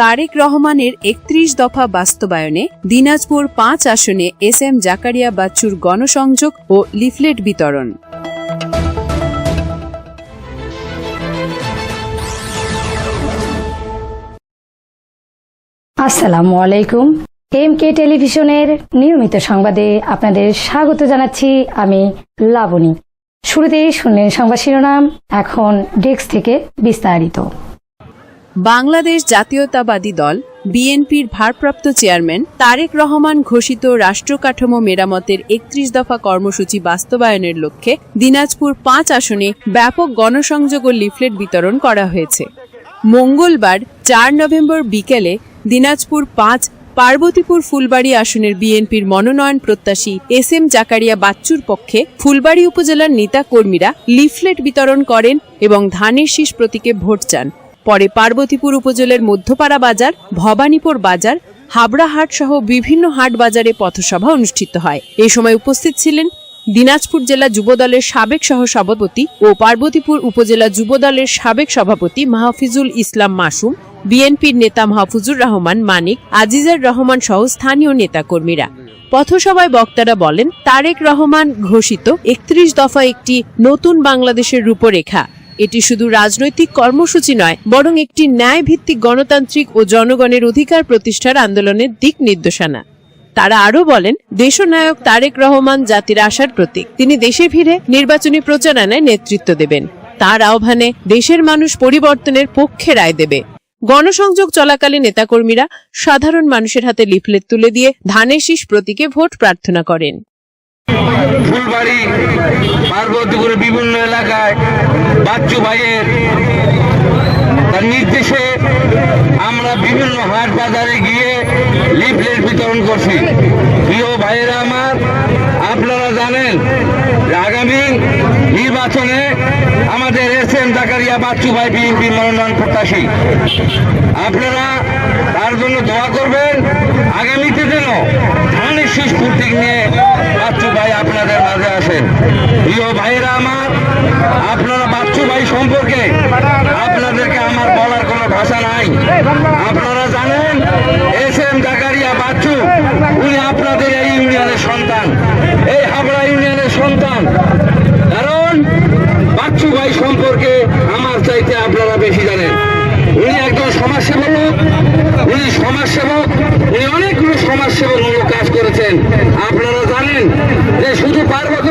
তারেক রহমানের একত্রিশ দফা বাস্তবায়নে দিনাজপুর পাঁচ আসনে এস এম জাকারিয়া বাচ্চুর গণসংযোগ ও লিফলেট বিতরণ। আসসালামু আলাইকুম। এম কে টেলিভিশনের নিয়মিত সংবাদে আপনাদের স্বাগত জানাচ্ছি আমি লাবণী। শুরুতেই শুনলেন সংবাদ শিরোনাম, এখন ডেস্ক থেকে বিস্তারিত। বাংলাদেশ জাতীয়তাবাদী দল, বিএনপির ভারপ্রাপ্ত চেয়ারম্যান তারেক রহমান ঘোষিত রাষ্ট্র কাঠামো মেরামতের একত্রিশ দফা কর্মসূচি বাস্তবায়নের লক্ষ্যে দিনাজপুর পাঁচ আসনে ব্যাপক গণসংযোগ ও লিফলেট বিতরণ করা হয়েছে। মঙ্গলবার চার নভেম্বর বিকেলে দিনাজপুর পাঁচ, পার্বতীপুর ফুলবাড়ি আসনের বিএনপির মনোনয়ন প্রত্যাশী এস এম জাকারিয়া বাচ্চুর পক্ষে ফুলবাড়ি উপজেলার নেতা কর্মীরা লিফলেট বিতরণ করেন এবং ধানের শীষ প্রতীকে ভোট চান। পরে পার্বতীপুর উপজেলার মধ্যপাড়া বাজার, ভবানীপুর বাজার হাবড়াহাট সহ বিভিন্ন হাট বাজারে পথসভা অনুষ্ঠিত হয়। এ সময় উপস্থিত ছিলেন দিনাজপুর জেলা যুবদলের সাবেক সহ সভাপতি ও পার্বতীপুর উপজেলা যুবদলের সাবেক সভাপতি মাহফিজুল ইসলাম মাসুম, বিএনপির নেতা মাহফুজুর রহমান মানিক, আজিজার রহমান সহ স্থানীয় নেতাকর্মীরা। পথসভায় বক্তারা বলেন, তারেক রহমান ঘোষিত একত্রিশ দফা একটি নতুন বাংলাদেশের রূপরেখা। এটি শুধু রাজনৈতিক কর্মসূচি নয়, বরং একটি ন্যায় ভিত্তিক গণতান্ত্রিক ও জনগণের অধিকার প্রতিষ্ঠার আন্দোলনের দিক নির্দেশনা। তারা আরও বলেন, দেশনায়ক তারেক রহমান জাতির আশার প্রতীক। তিনি দেশে ফিরে নির্বাচনী প্রচারণায় নেতৃত্ব দেবেন। তার আহ্বানে দেশের মানুষ পরিবর্তনের পক্ষে রায় দেবে। গণসংযোগ চলাকালে নেতাকর্মীরা সাধারণ মানুষের হাতে লিফলেট তুলে দিয়ে ধানের শীষ প্রতীকে ভোট প্রার্থনা করেন। ফুলবাড়ি, পার্বতীপুরের বিভিন্ন এলাকায় বাচ্চু ভাইয়ের তার নির্দেশে আমরা বিভিন্ন হাট বাজারে গিয়ে লিফলেট বিতরণ করছি। প্রিয় ভাইয়েরা আমার, আপনারা জানেন, আগামী নির্বাচনে আমাদের এস এম জাকারিয়া বাচ্চু ভাই বিএনপি মনোনয়ন প্রত্যাশী। আপনারা তার জন্য দোয়া করবেন, আগামীতে যেন ধানের শীষ প্রতীক নিয়ে বাচ্চু ভাই আপনাদের মাঝে আসেন প্রিয় ভাইয়েরা আমার, আপনারা বাচ্চু ভাই সম্পর্কে আপনাদেরকে আমার বলার কোনো ভাষা নাই। আপনারা জানেন, এস এম জাকারিয়া বাচ্চু, উনি আপনাদের এই ইউনিয়নের সন্তান। এই হাবড়া ইউনিয়নের সন্তান। কারণ বাচ্চু ভাই সম্পর্কে আমার চাইতে আপনারা বেশি জানেন। উনি একজন সমাজসেবক, উনি সমাজসেবক, উনি অনেকগুলো সমাজসেবকমূলক কাজ করেছেন। আপনারা জানেন যে শুধু পার্বতীপুর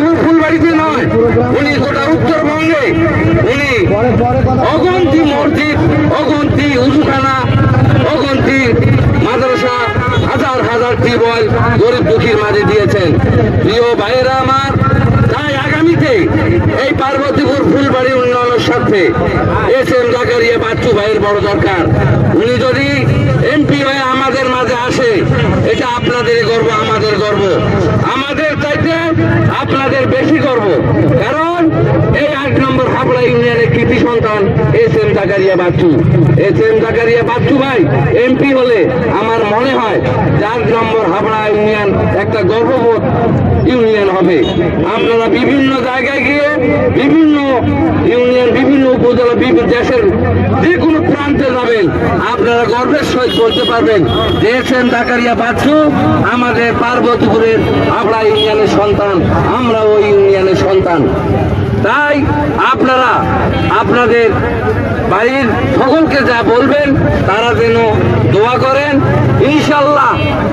হাজার গরিব দুঃখীর মাঝে দিয়েছেন। প্রিয় ভাইয়েরা আমার, তাই আগামীতে এই পার্বতীপুর ফুলবাড়ি উন্নয়নের সাথে এস এম জাকারিয়া বাচ্চু ভাইয়ের বড় দরকার। উনি যদি এমপি হয়ে আমাদের মাঝে আসে, এটা আপনাদের গর্ব, আমাদের গর্ব। আমাদের চাইতে আপনাদের বেশি গর্ব কারণ এই আট নম্বর হাবড়া ইউনিয়নের কৃতি সন্তান S M Zakaria Bachchu. S M Zakaria Bachchu ভাই এমপি হলে আমার মনে হয় চার নম্বর হাবড়া ইউনিয়ন একটা গর্ববোধ ইউনিয়ন হবে। আপনারা বিভিন্ন জায়গায় গিয়ে বিভিন্ন ইউনিয়ন, বিভিন্ন উপজেলা, বিভিন্ন দেশের যে কোনো প্রান্তে যাবেন, আপনারা গর্বের সহিত বলতে পারবেন যে এস এম জাকারিয়া বাচ্চু আমাদের পার্বতীপুরের আমরা ইউনিয়নের সন্তান, আমরা ওই ইউনিয়নের সন্তান। তাই আপনারা আপনাদের বাড়ির সকলকে যা বলবেন, তারা যেন দোয়া করেন। ইনশাল্লাহ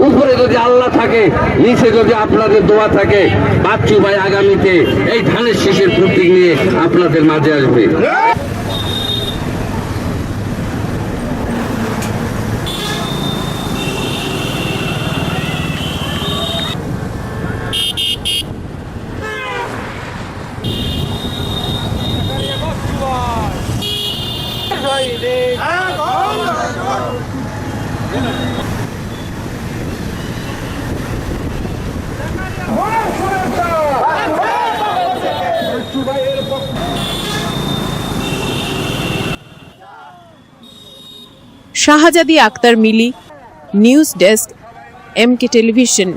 উপরে যদি আল্লাহ থাকে, নিচে যদি আপনাদের দোয়া থাকে, বাচ্চু ভাই আগামীতে এই ধানের শীষের প্রতীক নিয়ে আপনাদের মাঝে আসবে। Shahzadi Akhter Mili, news desk M K television.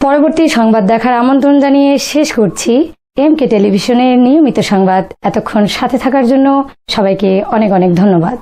পরবর্তী সংবাদ দেখার আমন্ত্রণ জানিয়ে শেষ করছি। এম কে টেলিভিশনের নিয়মিত সংবাদ এতক্ষণ সাথে থাকার জন্য সবাইকে অনেক অনেক ধন্যবাদ।